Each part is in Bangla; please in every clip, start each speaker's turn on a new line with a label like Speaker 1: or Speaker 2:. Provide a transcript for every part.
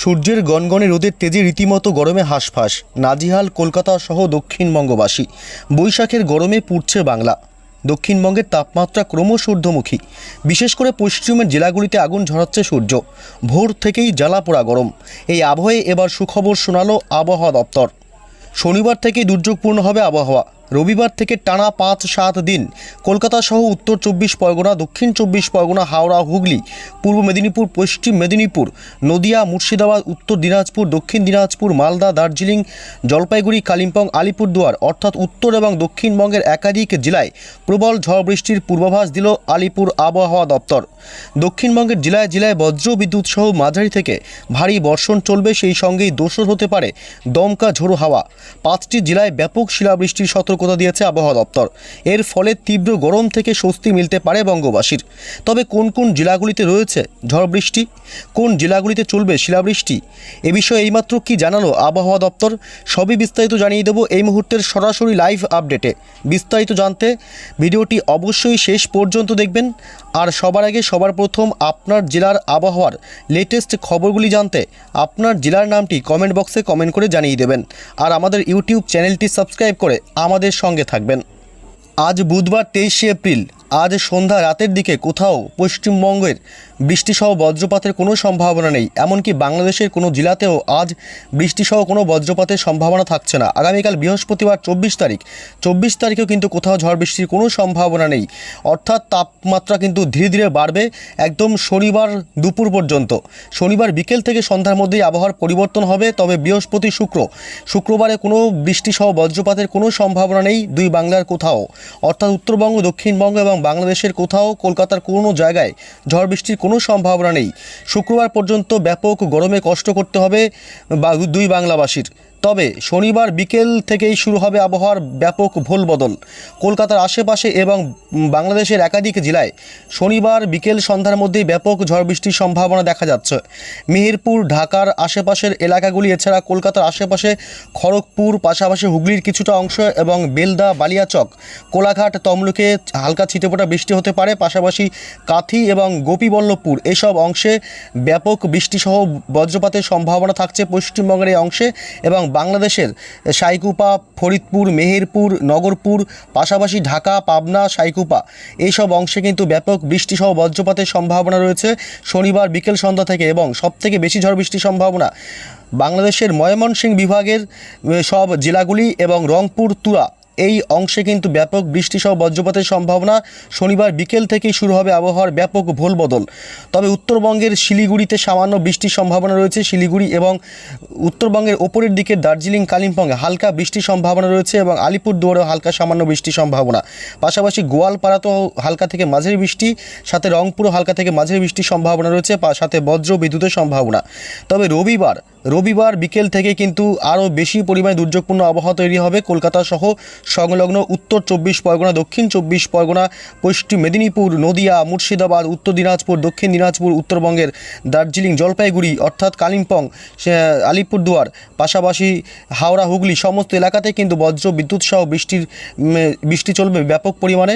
Speaker 1: সূর্যের গনগনে রোদের তেজে রীতিমতো গরমে হাঁসফাঁস। নাজিহাল, কলকাতা সহ দক্ষিণবঙ্গবাসী। বৈশাখের গরমে পুড়ছে বাংলা। দক্ষিণবঙ্গের তাপমাত্রা ক্রমশ ঊর্ধ্বমুখী। বিশেষ করে পশ্চিমের জেলাগুলিতে আগুন ঝরাচ্ছে সূর্য। ভোর থেকেই জ্বালা পোড়া গরম। এই আবহে এবার সুখবর শোনালো আবহাওয়া দপ্তর। শনিবার থেকেই দুর্যোগপূর্ণ হবে আবহাওয়া। রবিবার থেকে টানা পাঁচ সাত দিন। কলকাতা সহ উত্তর চব্বিশ পরগনা, দক্ষিণ চব্বিশ পরগনা, হাওড়া, হুগলি, পূর্ব মেদিনীপুর, পশ্চিম মেদিনীপুর, নদিয়া, মুর্শিদাবাদ, উত্তর দিনাজপুর, দক্ষিণ দিনাজপুর, মালদা, দার্জিলিং, জলপাইগুড়ি, কালিম্পং, আলিপুরদুয়ার অর্থাৎ উত্তর এবং দক্ষিণবঙ্গের একাধিক জেলায় প্রবল ঝড় বৃষ্টির পূর্বাভাস দিল আলিপুর আবহাওয়া দপ্তর। দক্ষিণবঙ্গের জেলায় জেলায় বজ্র বিদ্যুৎ সহ মাঝারি থেকে ভারী বর্ষণ চলবে, সেই সঙ্গেই দোষর হতে পারে দমকা ঝোড়ো হাওয়া। পাঁচটি জেলায় ব্যাপক শিলাবৃষ্টির সতর্কতা দিয়েছে আবহাওয়া দপ্তর। এর ফলে তীব্র গরম থেকে স্বস্তি মিলতে পারে বঙ্গবাসীর। তবে কোন কোন জেলাগুলিতে রয়েছে ঝড় বৃষ্টি? কোন জেলাগুলিতে চলবে শিলাবৃষ্টি? এ বিষয়ে এইমাত্র কি জানালো আবহাওয়া দপ্তর? সবই বিস্তারিত জানিয়ে দেবো এই মুহূর্তের সরাসরি লাইভ আপডেটে। বিস্তারিত জানতে ভিডিওটি অবশ্যই শেষ পর্যন্ত দেখবেন। আর সবার আগে সবার প্রথম আপনার জেলার আবহাওয়ার লেটেস্ট খবরগুলি জানতে আপনার জেলার নামটি কমেন্ট বক্সে কমেন্ট করে জানিয়ে দেবেন। আর আমাদের ইউটিউব চ্যানেলটি সাবস্ক্রাইব করে আমাদের সঙ্গে থাকবেন। আজ বুধবার তেইশে এপ্রিল আজ সন্ধ্যা রাতের দিকে কোথাও পশ্চিমবঙ্গের বৃষ্টিসহ বজ্রপাতের কোনো সম্ভাবনা নেই, এমনকি বাংলাদেশের কোনো জেলাতেও আজ বৃষ্টিসহ কোনো বজ্রপাতের সম্ভাবনা থাকছে না। আগামীকাল বৃহস্পতিবার চব্বিশ তারিখ, চব্বিশ তারিখেও কিন্তু কোথাও ঝড় বৃষ্টির কোনো সম্ভাবনা নেই। অর্থাৎ তাপমাত্রা কিন্তু ধীরে ধীরে বাড়বে একদম শনিবার দুপুর পর্যন্ত। শনিবার বিকেল থেকে সন্ধ্যার মধ্যেই আবহাওয়ার পরিবর্তন হবে, তবে বৃহস্পতি শুক্র। শুক্রবারে কোনো বৃষ্টিসহ বজ্রপাতের কোনো সম্ভাবনা নেই দুই বাংলার কোথাও। অর্থাৎ উত্তরবঙ্গ, দক্ষিণবঙ্গ এবং বাংলাদেশের কোথাও, কলকাতার কোনো জায়গায় ঝড় বৃষ্টির কোনো সম্ভাবনা নেই। শুক্রবার পর্যন্ত ব্যাপক গরমে কষ্ট করতে হবে দুই বাংলাবাসীর। তবে শনিবার বিকেল থেকেই শুরু হবে আবহাওয়ার ব্যাপক ভোল বদল কলকাতার আশেপাশে এবং বাংলাদেশের একাধিক জেলায় শনিবার বিকেল সন্ধ্যার মধ্যেই ব্যাপক ঝড় বৃষ্টির সম্ভাবনা দেখা যাচ্ছে। মেহেরপুর, ঢাকার আশেপাশের এলাকাগুলি, এছাড়া কলকাতার আশেপাশে খড়গপুর, পাশাপাশি হুগলির কিছুটা অংশ এবং বেলদা, বালিয়াচক, কোলাঘাট, তমলুকে হালকা ছিটেফোঁটা বৃষ্টি হতে পারে। পাশাপাশি কাথি এবং গোপীবল্লভপুর, এসব অংশে ব্যাপক বৃষ্টিসহ বজ্রপাতের সম্ভাবনা থাকছে পশ্চিমবঙ্গের এই অংশে এবং বাংলাদেশের সাইকুপা, ফরিদপুর, মেহেরপুর, নগরপুর, পাশাপাশি ঢাকা, পাবনা, সাইকুপা। এইসব অংশে কিন্তু ব্যাপক বৃষ্টিসহ বজ্রপাতের সম্ভাবনা রয়েছে শনিবার বিকেল সন্ধ্যা থেকে এবং সবথেকে বেশি ঝড় বৃষ্টির সম্ভাবনা বাংলাদেশের ময়মনসিংহ বিভাগের সব জেলাগুলি এবং রংপুর, তুরা। এই অংশে কিন্তু ব্যাপক বৃষ্টিসহ বজ্রপাতের সম্ভাবনা শনিবার বিকেল থেকেই শুরু হবে আবহাওয়ার ব্যাপক ভোল বদল তবে উত্তরবঙ্গের শিলিগুড়িতে সামান্য বৃষ্টির সম্ভাবনা রয়েছে। শিলিগুড়ি এবং উত্তরবঙ্গের ওপরের দিকে দার্জিলিং, কালিম্পংয়ে হালকা বৃষ্টির সম্ভাবনা রয়েছে এবং আলিপুরদুয়ারেও হালকা সামান্য বৃষ্টির সম্ভাবনা। পাশাপাশি গোয়ালপাড়াতেও হালকা থেকে মাঝারি বৃষ্টি, সাথে রংপুরও হালকা থেকে মাঝারি বৃষ্টির সম্ভাবনা রয়েছে সাথে বজ্র বিদ্যুতের সম্ভাবনা। তবে রবিবার রবিবার বিকেল থেকে কিন্তু আরও বেশি পরিমাণে দুর্যোগপূর্ণ আবহাওয়া তৈরি হবে। কলকাতা সহ সংলগ্ন উত্তর চব্বিশ পরগনা, দক্ষিণ চব্বিশ পরগনা, পশ্চিম মেদিনীপুর, নদিয়া, মুর্শিদাবাদ, উত্তর দিনাজপুর, দক্ষিণ দিনাজপুর, উত্তরবঙ্গের দার্জিলিং, জলপাইগুড়ি, অর্থাৎ কালিম্পং আলিপুরদুয়ার, পাশাপাশি হাওড়া, হুগলি সমস্ত এলাকাতে কিন্তু বজ্র বিদ্যুৎ সহ বৃষ্টির বৃষ্টি চলবে ব্যাপক পরিমাণে।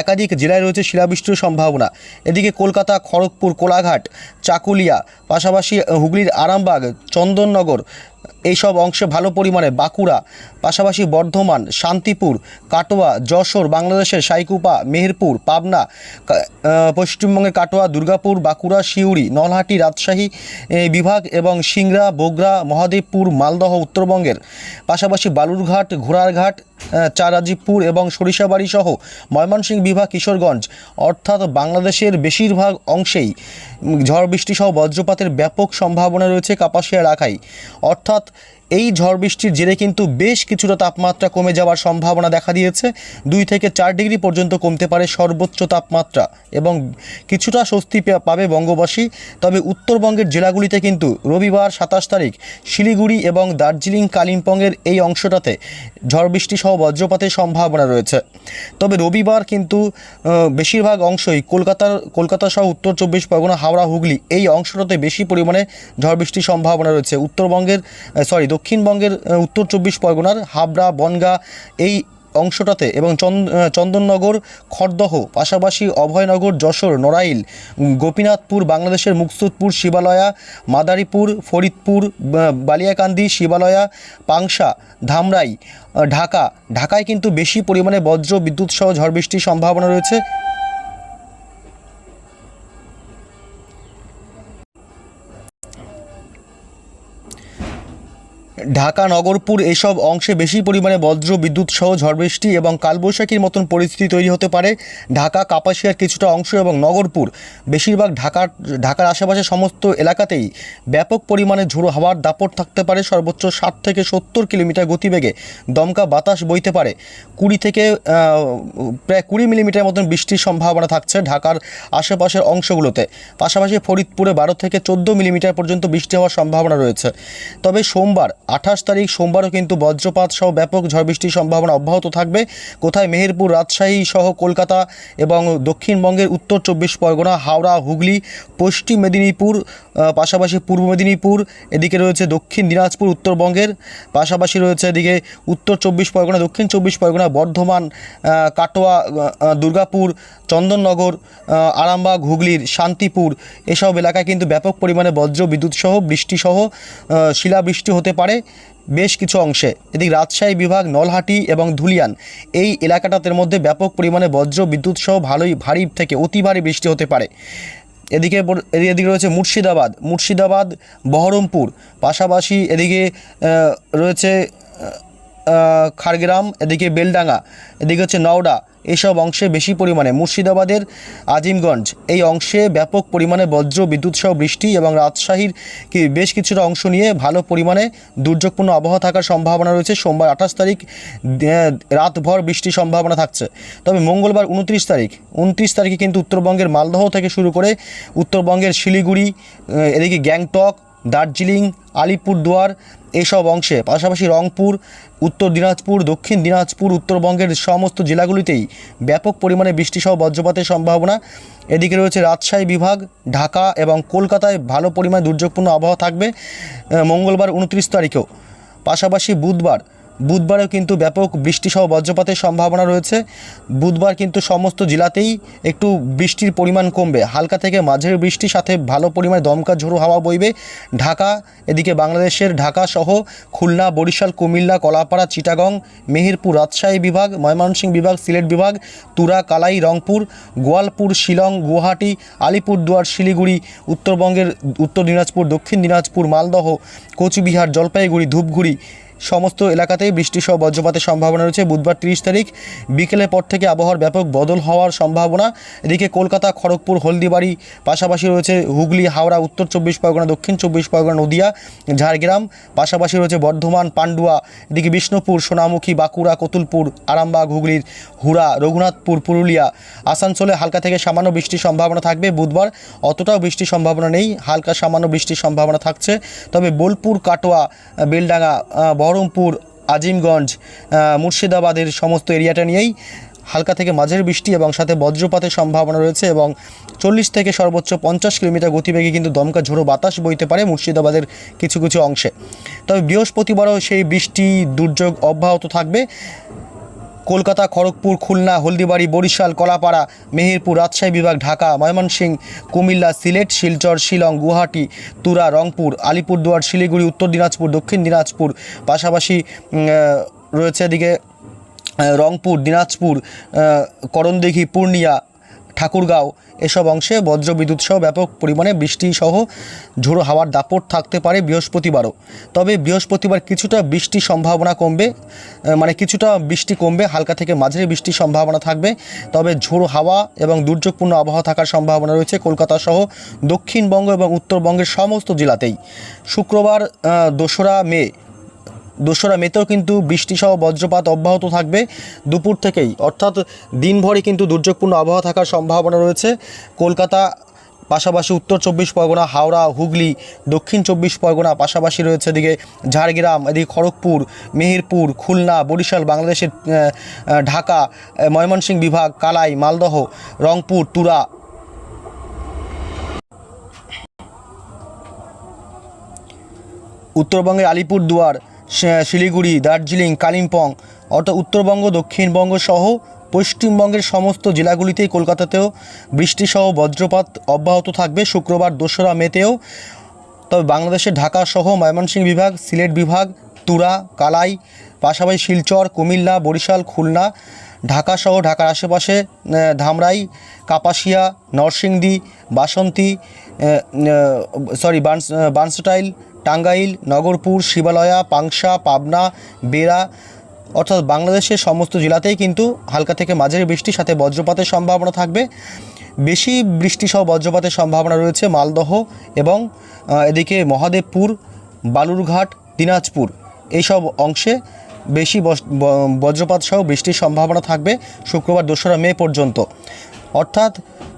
Speaker 1: একাধিক জেলায় রয়েছে শিলাবৃষ্টির সম্ভাবনা। এদিকে কলকাতা, খড়গপুর, কোলাঘাট, চাকুলিয়া, পাশাপাশি হুগলির আরামবাগ, চন্দননগর এইসব অংশে ভালো পরিমাণে বাঁকুড়া পাশাপাশি বর্ধমান শান্তিপুর কাটোয়া যশোর বাংলাদেশের সাইকুপা মেহেরপুর পাবনা পশ্চিমবঙ্গের কাটোয়া দুর্গাপুর বাঁকুড়া সিউড়ি নলহাটি রাজশাহী বিভাগ এবং সিংড়া বগুড়া মহাদেবপুর মালদহ উত্তরবঙ্গের পাশাপাশি বালুরঘাট ঘোড়ারঘাট আহ, চারাজিপুর এবং সরিষাবাড়ি সহ ময়মনসিংহ বিভাগ কিশোরগঞ্জ অর্থাৎ বাংলাদেশের বেশিরভাগ অংশেই ঝড় বৃষ্টি সহ বজ্রপাতের ব্যাপক সম্ভাবনা রয়েছে কাপাসিয়া রাখাই অর্থাৎ অর্থাৎ এই ঝড় বৃষ্টির জেরে কিন্তু বেশ কিছুটা তাপমাত্রা কমে যাওয়ার সম্ভাবনা দেখা দিয়েছে। দুই থেকে চার ডিগ্রি পর্যন্ত কমতে পারে সর্বোচ্চ তাপমাত্রা এবং কিছুটা স্বস্তি পাবে বঙ্গবাসী। তবে উত্তরবঙ্গের জেলাগুলিতে কিন্তু রবিবার সাতাশ তারিখ শিলিগুড়ি এবং দার্জিলিং, কালিম্পংয়ের এই অংশটাতে ঝড় বৃষ্টি সহ বজ্রপাতের সম্ভাবনা রয়েছে। তবে রবিবার কিন্তু বেশিরভাগ অংশই কলকাতার, কলকাতা সহ উত্তর চব্বিশ পরগনা, হাওড়া, হুগলি এই অংশটাতে বেশি পরিমাণে ঝড় বৃষ্টির সম্ভাবনা রয়েছে। উত্তরবঙ্গের সরি দক্ষিণবঙ্গের উত্তর চব্বিশ পরগনার হাবড়া, বনগা এই অংশটাতে এবং চন্দ- চন্দননগর, খড়দহ, পাশাপাশি অভয়নগর, যশোর, নড়াইল, গোপীনাথপুর, বাংলাদেশের মুকসুদপুর, শিবালয়া, মাদারীপুর, ফরিদপুর বালিয়াকান্দি, শিবালয়া, পাংশা, ধামরাই ঢাকা। ঢাকায় কিন্তু বেশি পরিমাণে বজ্র, বিদ্যুৎ সহ ঝড় বৃষ্টির সম্ভাবনা রয়েছে। ঢাকা, নগরপুর এসব অংশে বেশি পরিমাণে বজ্র, বিদ্যুৎ সহ ঝড় বৃষ্টি এবং কালবৈশাখীর মতন পরিস্থিতি তৈরি হতে পারে। ঢাকা, কাপাসিয়ার কিছুটা অংশ এবং নগরপুর, বেশিরভাগ ঢাকার ঢাকার আশেপাশে সমস্ত এলাকাতেই ব্যাপক পরিমাণে ঝোড়ো হাওয়ার দাপট থাকতে পারে। সর্বোচ্চ ষাট থেকে সত্তর কিলোমিটার গতিবেগে দমকা বাতাস বইতে পারে। কুড়ি থেকে প্রায় কুড়ি মিলিমিটার মতন বৃষ্টির সম্ভাবনা থাকছে ঢাকার আশেপাশের অংশগুলোতে। পাশাপাশি ফরিদপুরে বারো থেকে চোদ্দ মিলিমিটার পর্যন্ত বৃষ্টি হওয়ার সম্ভাবনা রয়েছে। তবে সোমবার আঠাশ তারিখ সোমবারও কিন্তু বজ্রপাত সহ ব্যাপক ঝড় বৃষ্টির সম্ভাবনা অব্যাহত থাকবে। কোথায়? মেহেরপুর, রাজশাহী সহ কলকাতা এবং দক্ষিণবঙ্গের উত্তর চব্বিশ পরগনা, হাওড়া, হুগলি, পশ্চিম মেদিনীপুর পাশাপাশি পূর্ব মেদিনীপুর, এদিকে রয়েছে দক্ষিণ দিনাজপুর, উত্তরবঙ্গের, পাশাপাশি রয়েছে এদিকে উত্তর চব্বিশ পরগনা, দক্ষিণ চব্বিশ পরগনা, বর্ধমান কাটোয়া দুর্গাপুর, চন্দননগর আরামবাগ, হুগলির শান্তিপুর এসব এলাকায় কিন্তু ব্যাপক পরিমাণে বজ্র, বিদ্যুৎ সহ বৃষ্টিসহ শিলাবৃষ্টি হতে পারে। বেশ কিছু অংশে। এদিকে রাজশাহী বিভাগ, নলহাটি এবং ধুলিয়ান। এই এলাকাটাদের মধ্যে ব্যাপক পরিমাণে বজ্র, বিদ্যুৎ সহ ভালোই ভারী থেকে অতি ভারী বৃষ্টি হতে পারে। এদিকে এদিকে রয়েছে মুর্শিদাবাদ। মুর্শিদাবাদ, বহরমপুর। পাশাপাশি এদিকে রয়েছে খাড়গ্রাম, এদিকে বেলডাঙ্গা। এদিকে হচ্ছে নওডা। এইসব অংশে বেশি পরিমাণে মুর্শিদাবাদের আজিমগঞ্জ। এই অংশে ব্যাপক পরিমাণে বজ্র, বিদ্যুৎ সহ বৃষ্টি এবং রাজশাহীর কি বেশ কিছুটা অংশ নিয়ে ভালো পরিমাণে দুর্যোগপূর্ণ আবহাওয়া থাকার সম্ভাবনা রয়েছে। সোমবার আঠাশ তারিখ রাতভর বৃষ্টির সম্ভাবনা থাকছে। তবে মঙ্গলবার উনত্রিশ তারিখ, উনত্রিশ তারিখে কিন্তু উত্তরবঙ্গের মালদহ থেকে শুরু করে উত্তরবঙ্গের শিলিগুড়ি এদিকে গ্যাংটক, দার্জিলিং, আলিপুরদুয়ার এইসব অংশে, পাশাপাশি রংপুর, উত্তর দিনাজপুর, দক্ষিণ দিনাজপুর, উত্তরবঙ্গের সমস্ত জেলাগুলিতেই ব্যাপক পরিমাণে বৃষ্টিসহ বজ্রপাতের সম্ভাবনা। এদিকে রয়েছে রাজশাহী বিভাগ, ঢাকা এবং কলকাতায় ভালো পরিমাণে দুর্যোগপূর্ণ আবহাওয়া থাকবে মঙ্গলবার উনত্রিশ তারিখেও। পাশাপাশি বুধবার বুধবারেও কিন্তু ব্যাপক বৃষ্টিসহ বজ্রপাতের সম্ভাবনা রয়েছে। বুধবার কিন্তু সমস্ত জেলাতেই একটু বৃষ্টির পরিমাণ কমবে। হালকা থেকে মাঝের বৃষ্টির সাথে ভালো পরিমাণে দমকা ঝোড়ো হাওয়া বইবে। ঢাকা, এদিকে বাংলাদেশের ঢাকা সহ খুলনা, বরিশাল, কুমিল্লা, কলাপাড়া, চিটাগং, মেহেরপুর, রাজশাহী বিভাগ, ময়মনসিংহ বিভাগ, সিলেট বিভাগ, তুরা, কালাই, রংপুর, গোয়ালপুর, শিলং, গুয়াহাটি, আলিপুরদুয়ার, শিলিগুড়ি, উত্তরবঙ্গের উত্তর দিনাজপুর, দক্ষিণ দিনাজপুর, মালদহ, কোচবিহার, জলপাইগুড়ি, ধূপগুড়ি সমস্ত এলাকাতেই বৃষ্টি সহ বজ্রপাতের সম্ভাবনা রয়েছে। বুধবার তিরিশ তারিখ বিকেলের পর থেকে আবহাওয়ার ব্যাপক বদল হওয়ার সম্ভাবনা। এদিকে কলকাতা খড়গপুর হলদিবাড়ি পাশাপাশি রয়েছে হুগলি হাওড়া উত্তর চব্বিশ পরগনা দক্ষিণ চব্বিশ পরগনা নদিয়া ঝাড়গ্রাম পাশাপাশি রয়েছে বর্ধমান পান্ডুয়া এদিকে বিষ্ণুপুর সোনামুখী বাঁকুড়া কতুলপুর আরামবাগ হুগলির হুড়া রঘুনাথপুর পুরুলিয়া আসানসোলে হালকা থেকে সামান্য বৃষ্টির সম্ভাবনা থাকবে। বুধবার অতটাও বৃষ্টির সম্ভাবনা নেই হালকা সামান্য বৃষ্টির সম্ভাবনা থাকছে। তবে বোলপুর কাটোয়া বেলডাঙ্গা আহ, বহরমপুর, আজিমগঞ্জ মুর্শিদাবাদের সমস্ত এরিয়াটা নিয়েই হালকা থেকে মাঝের বৃষ্টি এবং সাথে বজ্রপাতের সম্ভাবনা রয়েছে এবং চল্লিশ থেকে সর্বোচ্চ পঞ্চাশ কিলোমিটার গতিবেগে কিন্তু দমকা ঝোড়ো বাতাস বইতে পারে মুর্শিদাবাদের কিছু কিছু অংশে। তবে বৃহস্পতিবারও সেই বৃষ্টি, দুর্যোগ অব্যাহত থাকবে। কলকাতা, খড়গপুর, খুলনা, হলদিবাড়ি, বরিশাল, কলাপাড়া, মেহেরপুর, রাজশাহী বিভাগ, ঢাকা, ময়মনসিংহ, কুমিল্লা, সিলেট, শিলচর, শিলং, গুয়াহাটি, তুরা, রংপুর, আলিপুরদুয়ার, শিলিগুড়ি, উত্তর দিনাজপুর, দক্ষিণ দিনাজপুর, পাশাপাশি রয়েছে এদিকে রংপুর, দিনাজপুর করণদিঘি, পূর্ণিয়া ঠাকুরগাঁও। এসব অংশে বজ্রবিদ্যুৎ সহ ব্যাপক পরিমাণে বৃষ্টি সহ ঝোড়ো হাওয়ার দাপট থাকতে পারে বৃহস্পতিবারও। তবে বৃহস্পতিবার কিছুটা বৃষ্টির সম্ভাবনা কমবে মানে কিছুটা বৃষ্টি কমবে, হালকা থেকে মাঝারি বৃষ্টির সম্ভাবনা থাকবে। তবে ঝোড়ো হাওয়া এবং দুর্যোগপূর্ণ আবহাওয়া থাকার সম্ভাবনা রয়েছে কলকাতা সহ দক্ষিণবঙ্গ এবং উত্তরবঙ্গের সমস্ত জেলাতেই। শুক্রবার দোসরা মে দোসরা মেতেও কিন্তু বৃষ্টিসহ বজ্রপাত অব্যাহত থাকবে দুপুর থেকেই। অর্থাৎ দিনভরই কিন্তু দুর্যোগপূর্ণ আবহাওয়া থাকার সম্ভাবনা রয়েছে। কলকাতা পাশাপাশি উত্তর চব্বিশ পরগনা, হাওড়া, হুগলি, দক্ষিণ চব্বিশ পরগনা পাশাপাশি রয়েছে এদিকে ঝাড়গ্রাম, এদিকে খড়গপুর, মেহেরপুর, খুলনা, বরিশাল, বাংলাদেশের ঢাকা ময়মনসিংহ বিভাগ, কালাই, মালদহ, রংপুর, তুরা। উত্তরবঙ্গের আলিপুরদুয়ার শিলিগুড়ি, দার্জিলিং, কালিম্পং, অর্থাৎ উত্তরবঙ্গ, দক্ষিণবঙ্গ সহ পশ্চিমবঙ্গের সমস্ত জেলাগুলিতেই কলকাতাতেও বৃষ্টিসহ বজ্রপাত অব্যাহত থাকবে। শুক্রবার দোসরা মেতেও। তবে বাংলাদেশের ঢাকা সহ ময়মনসিংহ বিভাগ, সিলেট বিভাগ, তুরা, কালাই, পাশাপাশি শিলচর, কুমিল্লা, বরিশাল, খুলনা, ঢাকা সহ ঢাকার আশেপাশে ধামরাই, কাপাসিয়া, নরসিংদী, বাসন্তী সরি, বানস, বানসটাইল টাঙ্গাইল, নগরপুর, শিবালয়া, পাংশা, পাবনা, বেড়া, অর্থাৎ বাংলাদেশের সমস্ত জেলাতেই কিন্তু হালকা থেকে মাঝারি বৃষ্টির সাথে বজ্রপাতের সম্ভাবনা থাকবে। বেশি বৃষ্টিসহ বজ্রপাতের সম্ভাবনা রয়েছে মালদহ এবং এদিকে মহাদেবপুর, বালুরঘাট, দিনাজপুর। এইসব অংশে বেশি বজ্রপাত সহ বৃষ্টির সম্ভাবনা থাকবে শুক্রবার দোসরা মে পর্যন্ত। অর্থাৎ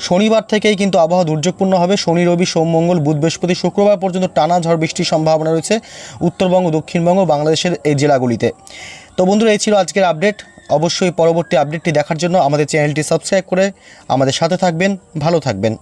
Speaker 1: শনিবার থেকেই কিন্তু আবহাওয়া দুর্যোগপূর্ণ হবে। শনি, রবি, সোম, মঙ্গল, বুধ, বৃহস্পতি, শুক্রবার পর্যন্ত টানা ঝড় বৃষ্টির সম্ভাবনা রয়েছে উত্তরবঙ্গ, দক্ষিণবঙ্গ, বাংলাদেশের এই জেলাগুলিতে। তো বন্ধুরা, এই ছিল আজকের আপডেট। অবশ্যই পরবর্তী আপডেটটি দেখার জন্য আমাদের চ্যানেলটি সাবস্ক্রাইব করে আমাদের সাথে থাকবেন, ভালো থাকবেন।